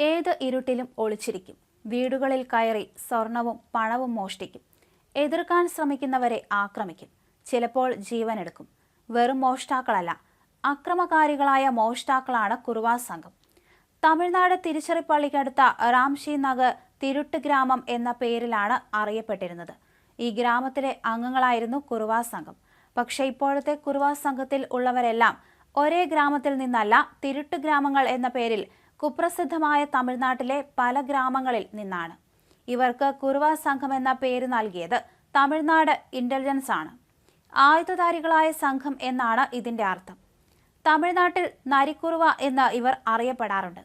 ഏത് ഇരുട്ടിലും ഒളിച്ചിരിക്കും. വീടുകളിൽ കയറി സ്വർണവും പണവും മോഷ്ടിക്കും. എതിർക്കാൻ ശ്രമിക്കുന്നവരെ ആക്രമിക്കും. ചിലപ്പോൾ ജീവനെടുക്കും. വെറും മോഷ്ടാക്കളല്ല അക്രമകാരികളായ മോഷ്ടാക്കളാണ് കുറുവാ സംഘം. തമിഴ്നാട് തിരുച്ചിറപ്പള്ളിക്കടുത്ത റാംഷി നഗർ തിരുട്ട് ഗ്രാമം എന്ന പേരിലാണ് അറിയപ്പെട്ടിരുന്നത്. ഈ ഗ്രാമത്തിലെ അംഗങ്ങളായിരുന്നു കുറുവാ സംഘം. പക്ഷേ ഇപ്പോഴത്തെ കുറുവാ സംഘത്തിൽ ഉള്ളവരെല്ലാം ഒരേ ഗ്രാമത്തിൽ നിന്നല്ല തിരുട്ട് ഗ്രാമങ്ങൾ എന്ന പേരിൽ കുപ്രസിദ്ധമായ തമിഴ്നാട്ടിലെ പല ഗ്രാമങ്ങളിൽ നിന്നാണ്. ഇവർക്ക് കുറുവ സംഘം എന്ന പേര് നൽകിയത് തമിഴ്നാട് ഇന്റലിജൻസ് ആണ്. ആയുധധാരികളായ സംഘം എന്നാണ് ഇതിന്റെ അർത്ഥം. തമിഴ്നാട്ടിൽ നരിക്കുറുവ എന്ന് ഇവർ അറിയപ്പെടാറുണ്ട്.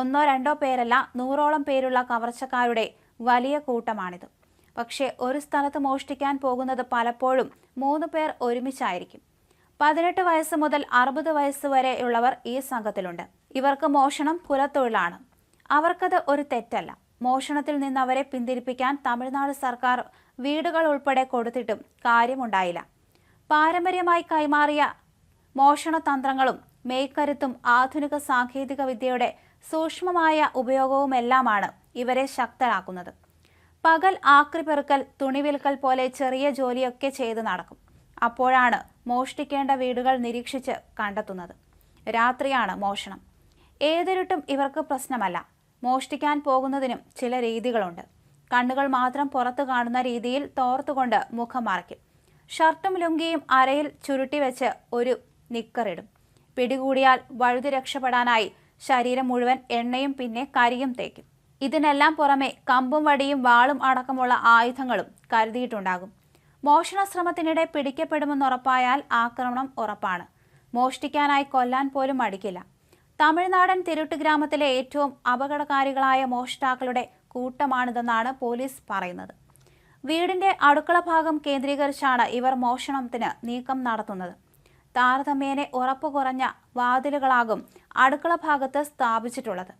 ഒന്നോ രണ്ടോ പേരല്ല നൂറോളം പേരുള്ള കവർച്ചക്കാരുടെ വലിയ കൂട്ടമാണിത്. പക്ഷേ ഒരു സ്ഥലത്ത് മോഷ്ടിക്കാൻ പോകുന്നത് പലപ്പോഴും മൂന്ന് പേർ ഒരുമിച്ചായിരിക്കും. പതിനെട്ട് വയസ്സ് മുതൽ അറുപത് വയസ്സ് വരെയുള്ളവർ ഈ സംഘത്തിലുണ്ട്. ഇവർക്ക് മോഷണം കുലത്തൊഴിലാണ് അവർക്കത് ഒരു തെറ്റല്ല. മോഷണത്തിൽ നിന്ന് അവരെ പിന്തിരിപ്പിക്കാൻ തമിഴ്നാട് സർക്കാർ വീടുകൾ ഉൾപ്പെടെ കൊടുത്തിട്ടും കാര്യമുണ്ടായില്ല. പാരമ്പര്യമായി കൈമാറിയ മോഷണ തന്ത്രങ്ങളും മേക്കരുത്തും ആധുനിക സാങ്കേതിക വിദ്യയുടെ സൂക്ഷ്മമായ ഉപയോഗവുമെല്ലാമാണ് ഇവരെ ശക്തരാക്കുന്നത്. പകൽ ആക്രി പെറുക്കൽ തുണിവിൽക്കൽ പോലെ ചെറിയ ജോലിയൊക്കെ ചെയ്ത് നടക്കും. അപ്പോഴാണ് മോഷ്ടിക്കേണ്ട വീടുകൾ നിരീക്ഷിച്ച് കണ്ടെത്തുന്നത്. രാത്രിയാണ് മോഷണം. ഏതൊരുട്ടും ഇവർക്ക് പ്രശ്നമല്ല. മോഷ്ടിക്കാൻ പോകുന്നതിനും ചില രീതികളുണ്ട്. കണ്ണുകൾ മാത്രം പുറത്തു കാണുന്ന രീതിയിൽ തോർത്തുകൊണ്ട് മുഖം മറയ്ക്കും ഷർട്ടും ലുങ്കിയും അരയിൽ ചുരുട്ടി വെച്ച് ഒരു നിക്കറിടും പിടികൂടിയാൽ വഴുതി രക്ഷപ്പെടാനായി ശരീരം മുഴുവൻ എണ്ണയും പിന്നെ കരിയും തേക്കും. ഇതിനെല്ലാം പുറമെ കമ്പും വടിയും വാളും അടക്കമുള്ള ആയുധങ്ങളും കരുതിയിട്ടുണ്ടാകും. മോഷണ ശ്രമത്തിനിടെ പിടിക്കപ്പെടുമെന്നുറപ്പായാൽ ആക്രമണം ഉറപ്പാണ്. മോഷ്ടിക്കാനായി കൊല്ലാൻ പോലും മടിക്കില്ല. തമിഴ്നാടൻ തിരുട്ട് ഗ്രാമത്തിലെ ഏറ്റവും അപകടകാരികളായ മോഷ്ടാക്കളുടെ കൂട്ടമാണിതെന്നാണ് പോലീസ് പറയുന്നത്. വീടിന്റെ അടുക്കള ഭാഗം കേന്ദ്രീകരിച്ചാണ് ഇവർ മോഷണത്തിന് നീക്കം നടത്തുന്നത്. താരതമ്യേനെ ഉറപ്പു കുറഞ്ഞ വാതിലുകളാകും അടുക്കള ഭാഗത്ത് സ്ഥാപിച്ചിട്ടുള്ളത്.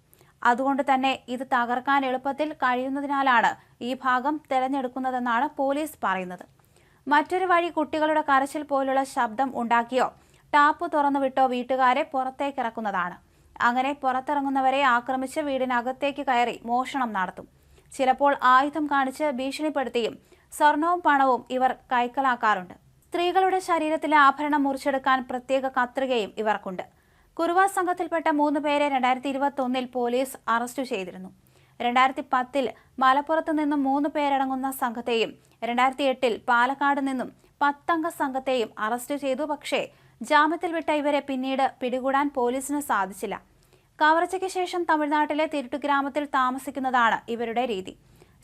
അതുകൊണ്ട് തന്നെ ഇത് തകർക്കാൻ എളുപ്പത്തിൽ കഴിയുന്നതിനാലാണ് ഈ ഭാഗം തിരഞ്ഞെടുക്കുന്നതെന്നാണ് പോലീസ് പറയുന്നത്. മറ്റൊരു വഴി കുട്ടികളുടെ കരച്ചിൽ പോലുള്ള ശബ്ദം ഉണ്ടാക്കിയോ ടാപ്പ് തുറന്നുവിട്ടോ വീട്ടുകാരെ പുറത്തേക്കിറക്കുന്നതാണ്. അങ്ങനെ പുറത്തിറങ്ങുന്നവരെ ആക്രമിച്ച് വീടിനകത്തേക്ക് കയറി മോഷണം നടത്തും. ചിലപ്പോൾ ആയുധം കാണിച്ച് ഭീഷണിപ്പെടുത്തിയും സ്വർണവും പണവും ഇവർ കൈക്കലാക്കാറുണ്ട്. സ്ത്രീകളുടെ ശരീരത്തിലെ ആഭരണം മുറിച്ചെടുക്കാൻ പ്രത്യേക കത്രികയും ഇവർക്കുണ്ട്. കുറുവ സംഘത്തിൽപ്പെട്ട മൂന്ന് പേരെ രണ്ടായിരത്തി ഇരുപത്തി ഒന്നിൽ പോലീസ് അറസ്റ്റ് ചെയ്തിരുന്നു. രണ്ടായിരത്തി പത്തിൽ മലപ്പുറത്ത് നിന്നും മൂന്ന് പേരടങ്ങുന്ന സംഘത്തെയും രണ്ടായിരത്തി എട്ടിൽ പാലക്കാട് നിന്നും പത്തംഗ സംഘത്തെയും അറസ്റ്റ് ചെയ്തു. പക്ഷേ ജാമ്യത്തിൽ വിട്ട ഇവരെ പിന്നീട് പിടികൂടാൻ പോലീസിന് സാധിച്ചില്ല. കവർച്ചയ്ക്ക് ശേഷം തമിഴ്നാട്ടിലെ തിരുട്ടു ഗ്രാമത്തിൽ താമസിക്കുന്നതാണ് ഇവരുടെ രീതി.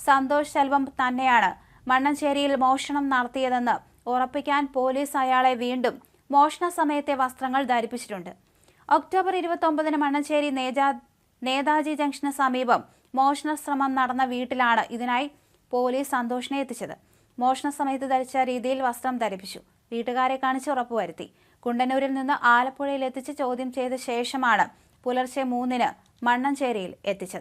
സന്തോഷ് സെൽവം തന്നെയാണ് മണ്ണഞ്ചേരിയിൽ മോഷണം നടത്തിയതെന്ന് ഉറപ്പിക്കാൻ പോലീസ് അയാളെ വീണ്ടും മോഷണ സമയത്തെ വസ്ത്രങ്ങൾ ധരിപ്പിച്ചിട്ടുണ്ട്. ഒക്ടോബർ ഇരുപത്തൊമ്പതിന് മണ്ണഞ്ചേരി നേജാ നേതാജി ജംഗ്ഷന് സമീപം മോഷണ ശ്രമം നടന്ന വീട്ടിലാണ് ഇതിനായി പോലീസ് സന്തോഷിനെ എത്തിച്ചത്. മോഷണ സമയത്ത് ധരിച്ച രീതിയിൽ വസ്ത്രം ധരിപ്പിച്ചു. വീട്ടുകാരെ കാണിച്ച് ഉറപ്പുവരുത്തി. കുണ്ടന്നൂരിൽ നിന്ന് ആലപ്പുഴയിൽ എത്തിച്ച് ചോദ്യം ചെയ്ത ശേഷമാണ് പുലർച്ചെ മൂന്നിന് മണ്ണഞ്ചേരിയിൽ എത്തിച്ചത്.